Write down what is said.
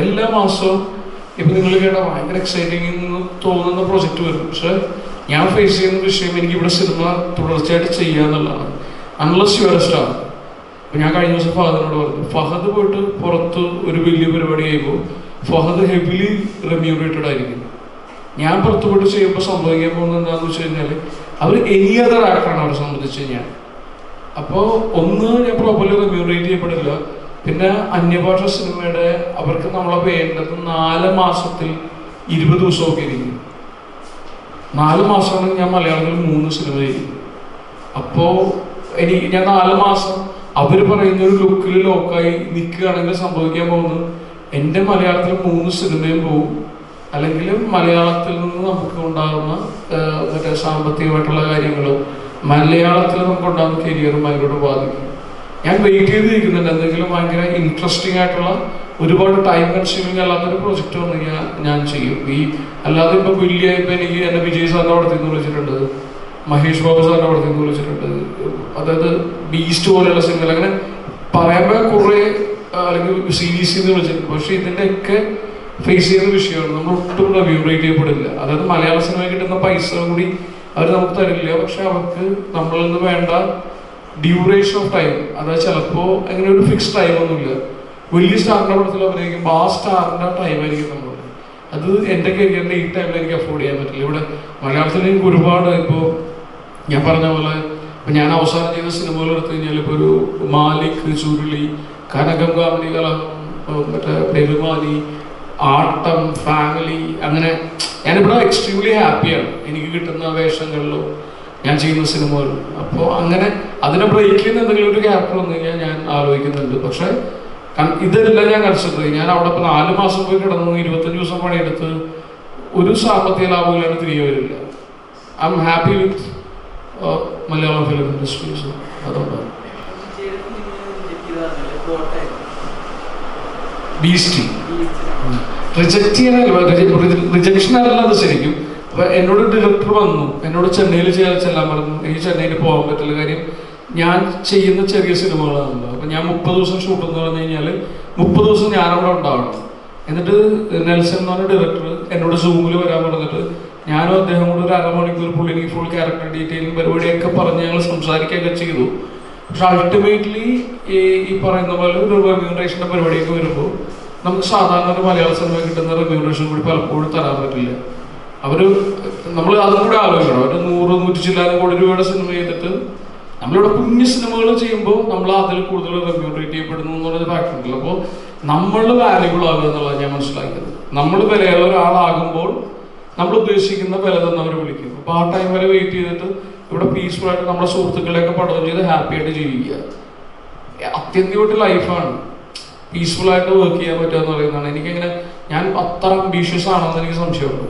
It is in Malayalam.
എല്ലാ മാസവും ഇപ്പൊ നിങ്ങൾ കേട്ട ഭയങ്കര എക്സൈറ്റിംഗ് എന്ന് തോന്നുന്ന പ്രൊജക്റ്റ് വരും. പക്ഷെ ഞാൻ ഫേസ് ചെയ്യുന്ന വിഷയം എനിക്ക് ഇവിടെ സിനിമ തുടർച്ചയായിട്ട് ചെയ്യുക എന്നുള്ളതാണ്. അൺലസ് യു ആർ സ്റ്റാർ അപ്പൊ ഞാൻ കഴിഞ്ഞ ദിവസം ഫഹദിനോട് പറഞ്ഞു ഫഹദ് പോയിട്ട് പുറത്ത് ഒരു വലിയ പരിപാടി ചെയ്യുമ്പോൾ ഫഹദ് ഹെവിലി റെമ്യൂണേറ്റഡ് ആയിരിക്കും. ഞാൻ പുറത്ത് പോയിട്ട് ചെയ്യുമ്പോൾ സംഭവിക്കാൻ പോകുന്നത് എന്താണെന്ന് വെച്ച് കഴിഞ്ഞാൽ അവർ എനി അതർ ആക്ടറാണ് അവരെ സംബന്ധിച്ച് കഴിഞ്ഞാൽ അപ്പോൾ ഒന്ന് ഞാൻ പ്രോപ്പർലി റെമ്യൂറേറ്റ് ചെയ്യപ്പെടില്ല. പിന്നെ അന്യഭാഷ സിനിമയുടെ അവർക്ക് നമ്മളെ വേണ്ടത് നാല് മാസത്തിൽ ഇരുപത് ദിവസമൊക്കെ ഇരിക്കും. നാല് മാസമാണ് ഞാൻ മലയാളത്തിൽ മൂന്ന് സിനിമ ചെയ്യും. അപ്പോൾ എനിക്ക് ഞാൻ നാല് മാസം അവർ പറയുന്ന ഒരു ലുക്കിൽ ലോക്കായി നിൽക്കുകയാണെങ്കിൽ സംഭവിക്കാൻ പോകുന്നത് എന്റെ മലയാളത്തിൽ മൂന്ന് സിനിമയും പോവും. അല്ലെങ്കിൽ മലയാളത്തിൽ നിന്ന് നമുക്ക് ഉണ്ടാകുന്ന മറ്റേ സാമ്പത്തികമായിട്ടുള്ള കാര്യങ്ങൾ മലയാളത്തിൽ നമുക്ക് ഉണ്ടാകുന്ന കരിയറും ഭയങ്കര ബാധിക്കും. ഞാൻ വെയിറ്റ് ചെയ്തിരിക്കുന്നുണ്ട്. എന്തെങ്കിലും ഭയങ്കര ഇൻട്രസ്റ്റിംഗ് ആയിട്ടുള്ള ഒരുപാട് ടൈം കൺസ്യൂമിങ് അല്ലാത്തൊരു പ്രൊജക്റ്റ് വന്ന് ഞാൻ ചെയ്യും. ഈ അല്ലാതെ ഇപ്പൊ വലിയ എനിക്ക് എന്നെ വിജയ് സാറിന്റെ അവിടെ നിന്ന് വിളിച്ചിട്ടുണ്ട്. മഹേഷ് ബാബു സാറിന്റെ അവിടെ നിന്ന് വിളിച്ചിട്ടുണ്ട്. അതായത് ബീസ്റ്റ് പോലെയുള്ള സിനിമകൾ അങ്ങനെ പറയുമ്പോൾ കുറേ അല്ലെങ്കിൽ സീരീസ് നിന്ന് വിളിച്ചിട്ടുണ്ട്. പക്ഷെ ഇതിന്റെയൊക്കെ ഫേസ് ചെയ്യുന്ന വിഷയമാണ്. നമ്മൾ ഒട്ടും റെമ്യൂറേറ്റ് ചെയ്യപ്പെടില്ല. അതായത് മലയാള സിനിമ കിട്ടുന്ന പൈസ കൂടി അവർ നമുക്ക് തരില്ല. പക്ഷെ അവർക്ക് നമ്മളിൽ നിന്ന് വേണ്ട ഡ്യൂറേഷൻ ഓഫ് ടൈം അതായത് ചിലപ്പോൾ അങ്ങനെ ഒരു ഫിക്സ് ടൈം ഒന്നുമില്ല. വലിയ സ്റ്റാറിന്റെ പടത്തിൽ അഭിനയിക്കുമ്പോൾ ആ സ്റ്റാറിന്റെ ടൈം ആയിരിക്കും നമ്മൾ അത് എന്റെ കരിയറിന്റെ ഈ ടൈമിൽ എനിക്ക് അഫോർഡ് ചെയ്യാൻ പറ്റില്ല. ഇവിടെ മലയാളത്തിൽ എനിക്ക് ഒരുപാട് ഇപ്പോൾ ഞാൻ പറഞ്ഞ പോലെ ഇപ്പം ഞാൻ അവസാനം ചെയ്ത സിനിമകൾ എടുത്തു കഴിഞ്ഞാൽ ഇപ്പോൾ ഒരു മാലിക് ചുരുളി കനകം കാമനി കലഹം മറ്റേ പെരുമാലി ആട്ടം ഫാമിലി അങ്ങനെ ഞാനിവിടെ എക്സ്ട്രീംലി ഹാപ്പിയാണ് എനിക്ക് കിട്ടുന്ന വേഷങ്ങളിലും ഞാൻ ചെയ്യുന്ന സിനിമകൾ അപ്പോൾ അങ്ങനെ അതിനെ ബ്രേക്ക് ചെയ്യുന്ന എന്തെങ്കിലും ഒരു ക്യാരക്ടർ വന്നു കഴിഞ്ഞാൽ ഞാൻ ആലോചിക്കുന്നുണ്ട്. പക്ഷെ ഇതെല്ലാം ഞാൻ കൺസിഡർ ഞാൻ അവിടെ ഇപ്പൊ നാല് മാസം പോയി കിടന്നു ഇരുപത്തഞ്ച് ദിവസം പണിയെടുത്ത് ഒരു സാമ്പത്തിക ലാഭമില്ലാണ്ട് തിരികെ വരില്ല. I'm happy with Malayalam film industries അതുകൊണ്ടാണ്. റിജക്ഷൻ അല്ല അത് ശരിക്കും. അപ്പൊ എന്നോട് ഡയറക്ടർ വന്നു. എന്നോട് ചെന്നൈയിൽ ചെയ്യാൻ ചെല്ലാൻ പറഞ്ഞു. എനിക്ക് ചെന്നൈയിൽ പോകാൻ പറ്റില്ല കാര്യം ഞാൻ ചെയ്യുന്ന ചെറിയ സിനിമകളാണല്ലോ. അപ്പൊ ഞാൻ മുപ്പത് ദിവസം ഷൂട്ട് എന്ന് പറഞ്ഞു കഴിഞ്ഞാൽ മുപ്പത് ദിവസം ഞാനവിടെ ഉണ്ടാവണം. എന്നിട്ട് നെൽസൺ എന്ന് പറഞ്ഞ ഡയറക്ടർ എന്നോട് സൂമിൽ വരാൻ പറഞ്ഞിട്ട് ഞാനും അദ്ദേഹം കൂടെ ഒരു അരമണിക്കൂർ പുള്ളി ഫുൾ ക്യാരക്ടർ ഡീറ്റെയിലും പരിപാടിയൊക്കെ പറഞ്ഞ് ഞങ്ങൾ സംസാരിക്കുകയൊക്കെ ചെയ്തു. പക്ഷെ അൾട്ടിമേറ്റ്ലി ഈ ഈ പറയുന്ന പോലെ ഒരു റെമ്യൂണറേഷന്റെ പരിപാടിയൊക്കെ വരുമ്പോൾ നമുക്ക് സാധാരണ ഒരു മലയാള സിനിമ കിട്ടുന്ന റെമ്യൂണറേഷൻ കൂടി പലപ്പോഴും തരാൻ പറ്റില്ല. അവർ നമ്മൾ അതും കൂടെ ആലോചിക്കണം. അവർ നൂറ് നൂറ്റി ചില്ലാനും കോടി രൂപയുടെ സിനിമ ചെയ്തിട്ട് നമ്മളിവിടെ പുണ്യ സിനിമകൾ ചെയ്യുമ്പോൾ നമ്മൾ അതിൽ കൂടുതൽ റെമ്യൂണറേറ്റ് ചെയ്യപ്പെടുന്നു എന്നുള്ളൊരു ഫാക്ടർ ഉണ്ടല്ലോ അപ്പോൾ നമ്മൾ വാല്യുബിൾ ആകുക എന്നുള്ളത് ഞാൻ മനസ്സിലാക്കിയത്. നമ്മൾ വിലയുള്ള ഒരാളാകുമ്പോൾ നമ്മൾ ഉദ്ദേശിക്കുന്ന വില തന്നെ അവർ വിളിക്കും. അപ്പോൾ ആ ടൈം വരെ വെയിറ്റ് ചെയ്തിട്ട് ഇവിടെ പീസ്ഫുൾ ആയിട്ട് നമ്മുടെ സുഹൃത്തുക്കളെയൊക്കെ പഠനം ചെയ്ത് ഹാപ്പി ആയിട്ട് ജീവിക്കുക. അത്യന്തികമായിട്ട് ലൈഫാണ് പീസ്ഫുൾ ആയിട്ട് വർക്ക് ചെയ്യാൻ പറ്റുക എന്ന് പറയുന്നതാണ്. എനിക്കങ്ങനെ ഞാൻ അത്ര അംബീഷ്യസ് ആണോ എന്ന് എനിക്ക് സംശയമുണ്ട്.